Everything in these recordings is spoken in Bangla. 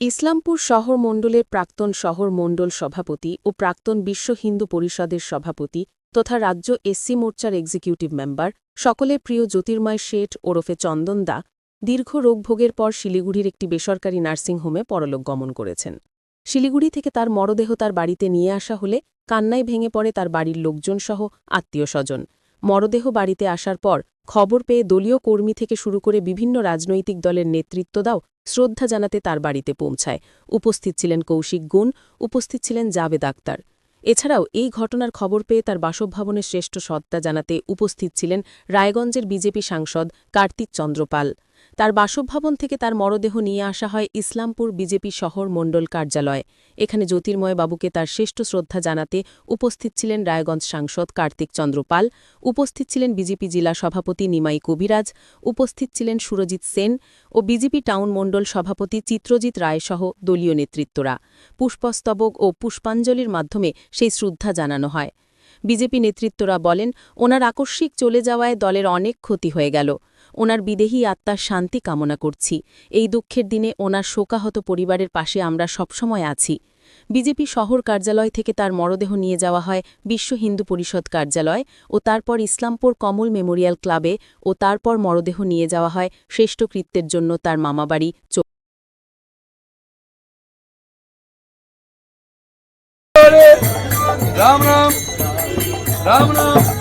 ইসলামপুর শহর মণ্ডলের প্রাক্তন শহর মণ্ডল সভাপতি ও প্রাক্তন বিশ্ব হিন্দু পরিষদের সভাপতি তথা রাজ্য এসসি মোর্চার এক্সিকিউটিভ মেম্বার সকলের প্রিয় জ্যোতির্ময় শেঠ ওরফে চন্দন দা, দীর্ঘ রোগভোগের পর শিলিগুড়ির একটি বেসরকারি নার্সিংহোমে পরলোক গমন করেছেন। শিলিগুড়ি থেকে তার মরদেহ তার বাড়িতে নিয়ে আসা হলে কান্নায় ভেঙে পড়ে তার বাড়ির লোকজন সহ আত্মীয় স্বজন মরদেহ বাড়িতে আসার পর খবর পেয়ে দলীয় কর্মী থেকে শুরু করে বিভিন্ন রাজনৈতিক দলের নেতৃত্বদাও শ্রদ্ধা জানাতে তার বাড়িতে পৌঁছায়। উপস্থিত ছিলেন কৌশিক গুণ, উপস্থিত ছিলেন জাভেদ আক্তার। এছাড়াও এই ঘটনার খবর পেয়ে তার বাসভবনের শ্রেষ্ঠ সত্তা জানাতে উপস্থিত ছিলেন রায়গঞ্জের বিজেপি সাংসদ কার্তিক চন্দ্রপাল। তার বাসভবন থেকে তার মরদেহ নিয়ে আসা হয় ইসলামপুর বিজেপি শহর মণ্ডল কার্যালয়। এখানে জ্যোতির্ময় বাবুকে তার শ্রেষ্ঠ শ্রদ্ধা জানাতে উপস্থিত ছিলেন রায়গঞ্জ সাংসদ কার্তিক চন্দ্রপাল উপস্থিত ছিলেন বিজেপি জেলা সভাপতি নিমাই কবিরাজ, উপস্থিত ছিলেন সুরজিৎ সেন ও বিজেপি টাউন মণ্ডল সভাপতি চিত্রজিৎ রায়সহ দলীয় নেতৃত্বরা। পুষ্পস্তবক ও পুষ্পাঞ্জলির মাধ্যমে সেই শ্রদ্ধা জানানো হয়। বিজেপি নেতৃত্বরা বলেন, ওনার আকস্মিক চলে যাওয়ায় দলের অনেক ক্ষতি হয়ে গেল। ওনার বিদেহী আত্মার শান্তি কামনা করছি। এই দুঃখের দিনে ওনার শোকাহত পরিবারের পাশে আমরা সবসময় আছি। বিজেপি শহর কার্যালয় থেকে তার মরদেহ নিয়ে যাওয়া হয় বিশ্ব হিন্দু পরিষদ কার্যালয় ও তারপর ইসলামপুর কমল মেমোরিয়াল ক্লাবে ও তারপর মরদেহ নিয়ে যাওয়া হয় শ্রেষ্ঠ কৃত্যের জন্য তার মামাবাড়ি রাম রাম রাম রাম।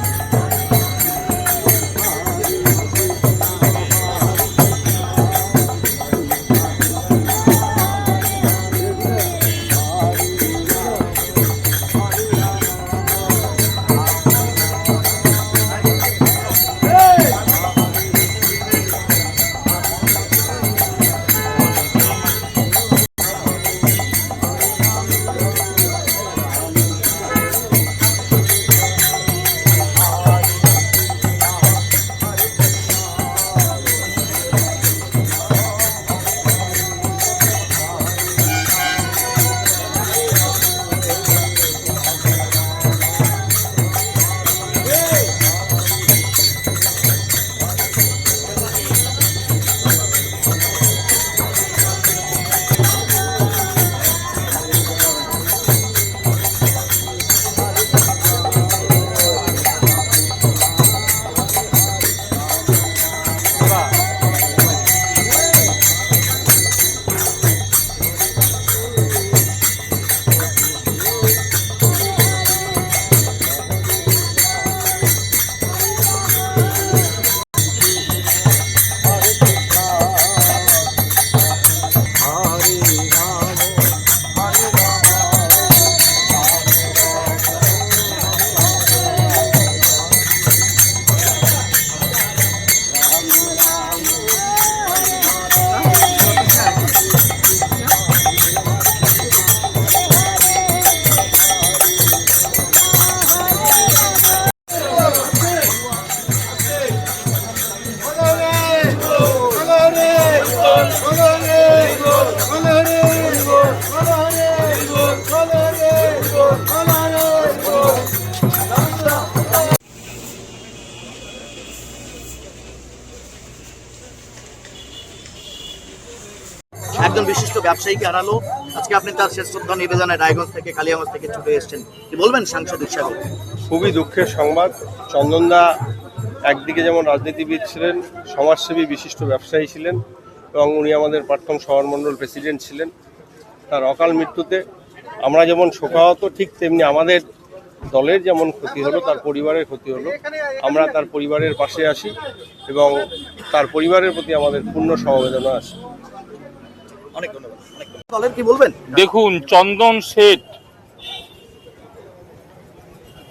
বিশিষ্ট ব্যবসায়ীকে হারালো। আজকে আপনি তার শেষ শ্রদ্ধা নিবেদনে রায়গঞ্জ থেকে, কালিয়াগঞ্জ থেকে ছুটে এসেছেন। কি বলবেন সাংসদ হিসাবে খুবই দুঃখের সংবাদ। চন্দনদা একদিকে যেমন রাজনীতিবিদ ছিলেন, সমাজসেবী বিশিষ্ট ব্যবসায়ী ছিলেন এবং উনি আমাদের প্রাক্তন শহরমণ্ডল প্রেসিডেন্ট ছিলেন। তার অকাল মৃত্যুতে আমরা যেমন শোকাহত, ঠিক তেমনি আমাদের দলের যেমন ক্ষতি হলো, তার পরিবারের ক্ষতি হলো, আমরা তার পরিবারের পাশে আসি এবং তার পরিবারের প্রতি আমাদের পূর্ণ সমবেদনা আছে। অনেক ধন্যবাদ। দলের কি বলবেন? দেখুন চন্দন শেঠ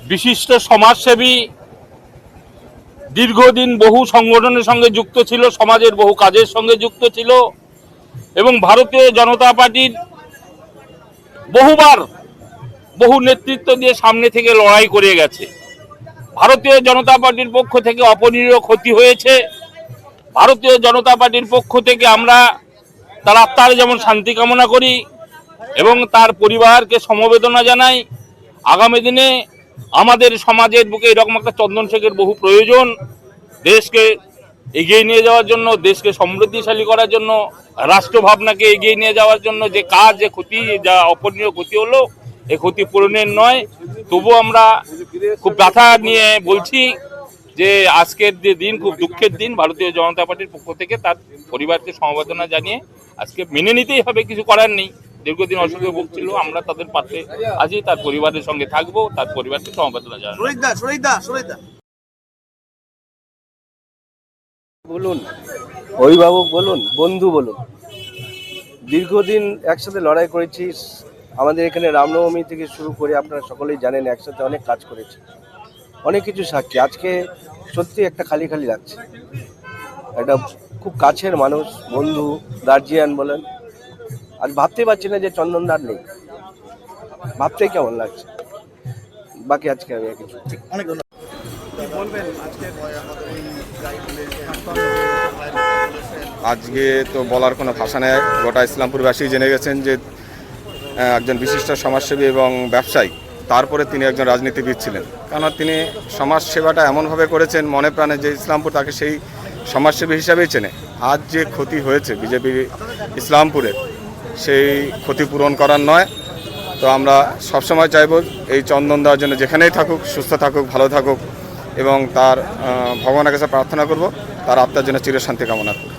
বিশিষ্ট সমাজসেবী দীর্ঘদিন বহু সংগঠনের সঙ্গে যুক্ত ছিল সমাজের বহু কাজের সঙ্গে যুক্ত ছিল এবং ভারতীয় জনতা পার্টির বহুবার বহু নেতৃত্ব দিয়ে সামনে থেকে লড়াই করে গেছে। ভারতীয় জনতা পার্টির পক্ষ থেকে অপনীয় ক্ষতি হয়েছে। ভারতীয় জনতা পার্টির পক্ষ থেকে আমরা তার আত্মার যেমন শান্তি কামনা করি এবং তার পরিবারকে সমবেদনা জানাই। আগামী দিনে আমাদের সমাজের বুকে এরকম একটা চন্দন শেখের বহু প্রয়োজন। দেশকে এগিয়ে নিয়ে যাওয়ার জন্য, দেশকে সমৃদ্ধিশালী করার জন্য রাষ্ট্র ভাবনাকে এগিয়ে নিয়ে যাওয়ার জন্য যে কাজ, যে ক্ষতি, যা অপূরণীয় ক্ষতি হলো, এ ক্ষতি পূরণের নয়। তবু আমরা খুব ব্যথা নিয়ে বলছি যে আজকের যে দিন খুব দুঃখের দিন ভারতীয় জনতা পার্টির পক্ষ থেকে তার পরিবারকে সমবেদনা জানিয়ে আজকে মেনে নিতেই হবে কিছু করার নেই। দীর্ঘদিন অসুখে ভুগছিল আমরা তাদের পাশে আছি তার পরিবারের সঙ্গে থাকব তার পরিবারকে সমবেদনা জানাব। বলুন অভিভাবক বলুন বন্ধু বলুন দীর্ঘদিন একসাথে লড়াই করেছি আমাদের এখানে রামনবমী থেকে শুরু করে আপনারা সকলেই জানেন একসাথে অনেক কাজ করেছি অনেক কিছু সাক্ষী আজকে সত্যি একটা খালি খালি লাগছে। একটা খুব কাছের মানুষ বন্ধু গার্জিয়ান বলেন। আজ ভাবতেই পারছি না যে চন্দনদার নেই। ভাবতেই কেমন লাগছে। বাকি আজকে আমি আর কিছু অনেক আজকে তো বলার কোনো ভাষা নেই। গোটা ইসলামপুরবাসী জেনে গেছেন যে একজন বিশিষ্ট সমাজসেবী এবং ব্যবসায়ী। তারপরে তিনি একজন রাজনীতিবিদ ছিলেন। কেননা তিনি সমাজ সেবাটা এমনভাবে করেছেন, মনে প্রাণে যে ইসলামপুর তাকে সেই সমাজসেবী হিসাবেই চেনে। আজ যে ক্ষতি হয়েছে বিজেপির ইসলামপুরের সেই ক্ষতি পূরণ করার নয়। তো আমরা সবসময় চাইব এই চন্দন দেওয়ার জন্য যেখানেই থাকুক, সুস্থ থাকুক, ভালো থাকুক এবং তার ভগবানের কাছে প্রার্থনা করব, তার আত্মার জন্য চিরশান্তি কামনা করব